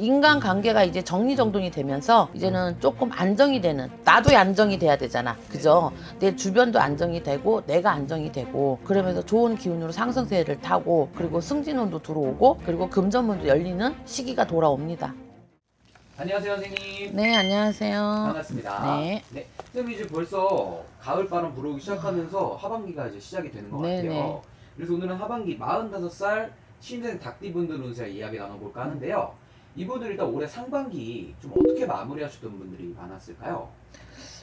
인간 관계가 이제 정리정돈이 되면서 이제는 조금 안정이 되는 나도 안정이 돼야 되잖아 그죠 내 주변도 안정이 되고 내가 안정이 되고 그러면서 좋은 기운으로 상승세를 타고 그리고 승진운도 들어오고 그리고 금전문도 열리는 시기가 돌아옵니다 안녕하세요 선생님. 네 안녕하세요 반갑습니다. 네. 선생님 이제 벌써 가을 바람 불어오기 시작하면서 하반기가 이제 시작이 되는 것 네, 같아요. 네. 그래서 오늘은 하반기 45살 신생 닭띠분들 운세 이야기 나눠볼까 하는데요. 이분들 일단 올해 상반기 좀 어떻게 마무리하셨던 분들이 많았을까요?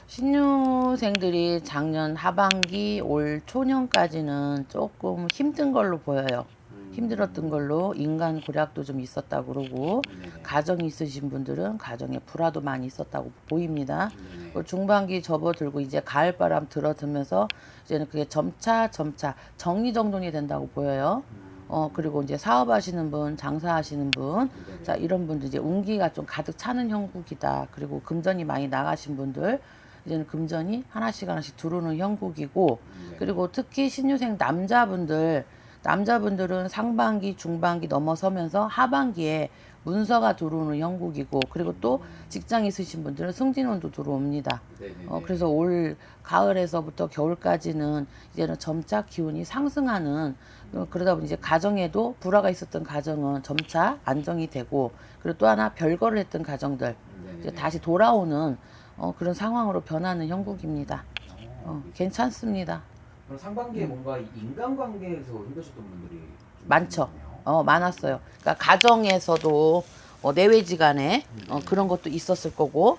신유생들이 작년 하반기 올 초년까지는 조금 힘든 걸로 보여요 음, 힘들었던 걸로 인간 고략도 좀 있었다고 그러고 네네. 가정이 있으신 분들은 가정에 불화도 많이 있었다고 보입니다. 네네. 그 중반기 접어들고 이제 가을바람 들어들면서 이제는 그게 점차 점차 정리정돈이 된다고 보여요. 음, 어 그리고 이제 사업하시는 분, 장사하시는 분. 자 이런 분들 이제 운기가 좀 가득 차는 형국이다. 그리고 금전이 많이 나가신 분들 이제는 금전이 하나씩 하나씩 들어오는 형국이고 네네. 그리고 특히 신유생 남자분들 남자분들은 상반기 중반기 넘어서면서 하반기에 문서가 들어오는 형국이고 그리고 또 직장 있으신 분들은 승진운도 들어옵니다. 네네네. 어, 그래서 올 가을에서부터 겨울까지는 이제는 점차 기운이 상승하는 어, 그러다 보니 이제 가정에도 불화가 있었던 가정은 점차 안정이 되고 그리고 또 하나 별거를 했던 가정들. 이제 다시 돌아오는 어, 그런 상황으로 변하는 형국입니다. 어, 어, 괜찮습니다. 그럼 상반기에 뭔가 인간관계에서 힘드셨던 분들이 좀 많죠. 있었네요. 어, 많았어요. 그러니까 가정에서도 어, 내외지간에 어, 그런 것도 있었을 거고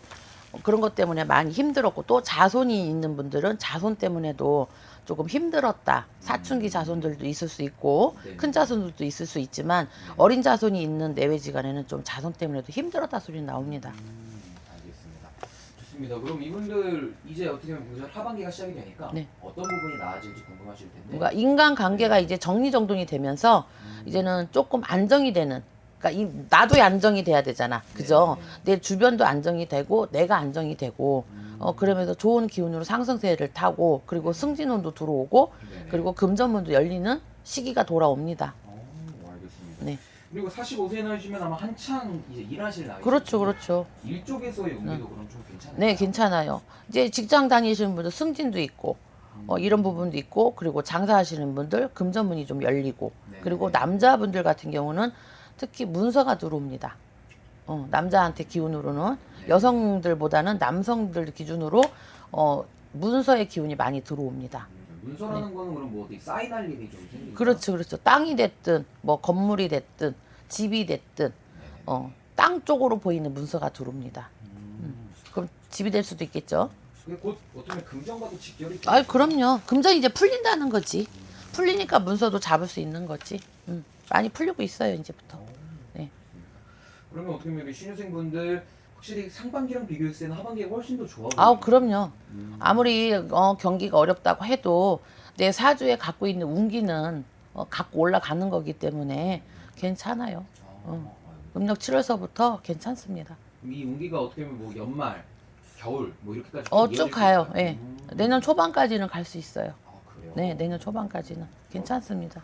어, 그런 것 때문에 많이 힘들었고 또 자손이 있는 분들은 자손 때문에도 조금 힘들었다. 사춘기 자손들도 있을 수 있고 네. 큰 자손들도 있을 수 있지만 어린 자손이 있는 내외지간에는 좀 자손 때문에도 힘들었다 소리 나옵니다. 음. 좋습니다. 그럼 이분들 이제 어떻게 보면 본격 하반기가 시작이 되니까 네. 어떤 부분이 나아질지 궁금하실 텐데. 뭔가 인간 관계가 이제 정리정돈이 되면서 음, 이제는 조금 안정이 되는 그러니까 이 나도 안정이 돼야 되잖아 그죠 내 주변도 안정이 되고 내가 안정이 되고 음, 어 그러면서 좋은 기운으로 상승세를 타고 그리고 승진운도 들어오고 네네. 그리고 금전문도 열리는 시기가 돌아옵니다. 네. 그리고 45세 나이시면 아마 한창 이제 일하실 나이. 그렇죠 그렇죠 일 쪽에서의 운기도 그럼 좀 괜찮아요. 네 괜찮아요 이제 직장 다니시는 분들 승진도 있고 어, 이런 부분도 있고 그리고 장사하시는 분들 금전문이 좀 열리고 네, 그리고 네. 남자분들 같은 경우는 특히 문서가 들어옵니다. 어, 남자한테 기운으로는 네. 여성들보다는 남성들 기준으로 어, 문서의 기운이 많이 들어옵니다. 음, 문서라는 거는 그럼 뭐 어디 사인할 일이 좀 생기죠. 네. 그렇죠, 그렇죠. 땅이 됐든 뭐 건물이 됐든 집이 됐든 어, 땅 쪽으로 보이는 문서가 들어옵니다. 음. 그럼 집이 될 수도 있겠죠. 그게 곧 어떻게 금전과도 직결이. 아, 그럼요. 금전이 이제 풀린다는 거지. 풀리니까 문서도 잡을 수 있는 거지. 음, 많이 풀리고 있어요 이제부터. 네. 그러면 어떻게 보면 신유생분들 확실히 상반기랑 비교했을 때는 하반기가 훨씬 더 좋아. 아우 그럼요. 음. 아무리 어, 경기가 어렵다고 해도 내 사주에 갖고 있는 운기는 어, 갖고 올라가는 거기 때문에 괜찮아요. 아, 어. 음력 7월서부터 괜찮습니다. 이 운기가 어떻게 보면 뭐 연말, 겨울 뭐 이렇게까지 어, 이어질 쭉수 가요. 있어요? 예. 음. 내년 초반까지는 갈 수 있어요. 아, 그래요? 네, 내년 초반까지는 괜찮습니다.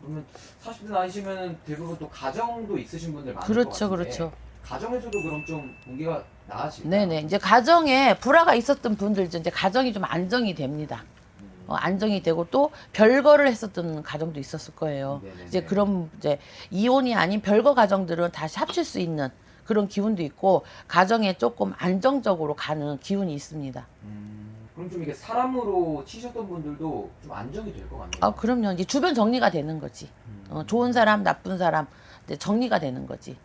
그러면 40대 나이시면 대부분 또 가정도 있으신 분들 많을 것 그렇죠, 같은데 그렇죠. 가정에서도 그럼 좀 운기가 나아질까요? 네네. 이제 가정에 불화가 있었던 분들 이제 가정이 좀 안정이 됩니다. 음. 어, 안정이 되고 또 별거를 했었던 가정도 있었을 거예요. 네네네. 이제 그런 이제 이혼이 아닌 별거 가정들은 다시 합칠 수 있는 그런 기운도 있고 가정에 조금 안정적으로 가는 기운이 있습니다. 음. 그럼 좀 이게 사람으로 치셨던 분들도 좀 안정이 될 것 같네요. 아 그럼요. 이제 주변 정리가 되는 거지. 음. 어, 좋은 사람, 나쁜 사람 이제 정리가 되는 거지.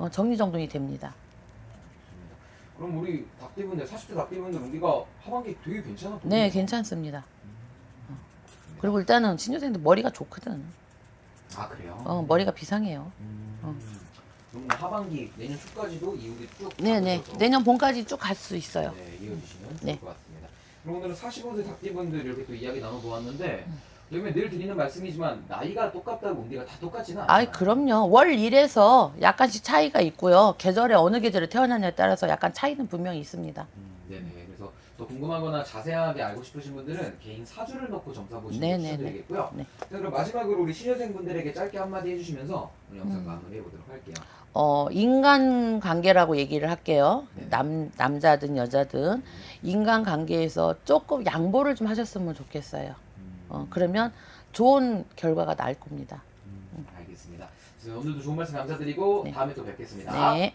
어, 정리정돈이 됩니다. 그럼 우리 닭띠분들 40대 닭띠분들 우리가 하반기 되게 괜찮아. 네, 괜찮습니다. 어. 그리고 일단은 신유생들 머리가 좋거든. 아 그래요? 어, 머리가 비상해요. 음. 어. 그럼 뭐 하반기 내년 초까지도 이후에 쭉 네네. 가셔서 내년 봄까지 쭉 갈 수 있어요. 네, 이어주시면 좋을 네. 것 같습니다. 그럼 오늘은 45세 닭띠분들 이렇게 또 이야기 나눠보았는데 음. 요즘에 늘 드리는 말씀이지만 나이가 똑같다고 우리가 다 똑같지는 않아요. 아이 그럼요. 월 1에서 약간씩 차이가 있고요. 계절에 어느 계절에 태어나냐에 따라서 약간 차이는 분명히 있습니다. 음, 네네. 그래서 더 궁금하거나 자세하게 알고 싶으신 분들은 개인 사주를 넣고 점사 보시는 네, 거 네, 추천드리겠고요. 네. 자, 그럼 마지막으로 우리 신여생분들에게 짧게 한마디 해주시면서 오늘 영상 음. 마무리해 보도록 할게요. 어, 인간 관계라고 얘기를 할게요. 네. 남, 남자든 여자든 인간 관계에서 조금 양보를 좀 하셨으면 좋겠어요. 음, 어, 그러면 좋은 결과가 나올 겁니다. 음, 알겠습니다. 그래서 오늘도 좋은 말씀 감사드리고 네. 다음에 또 뵙겠습니다. 네.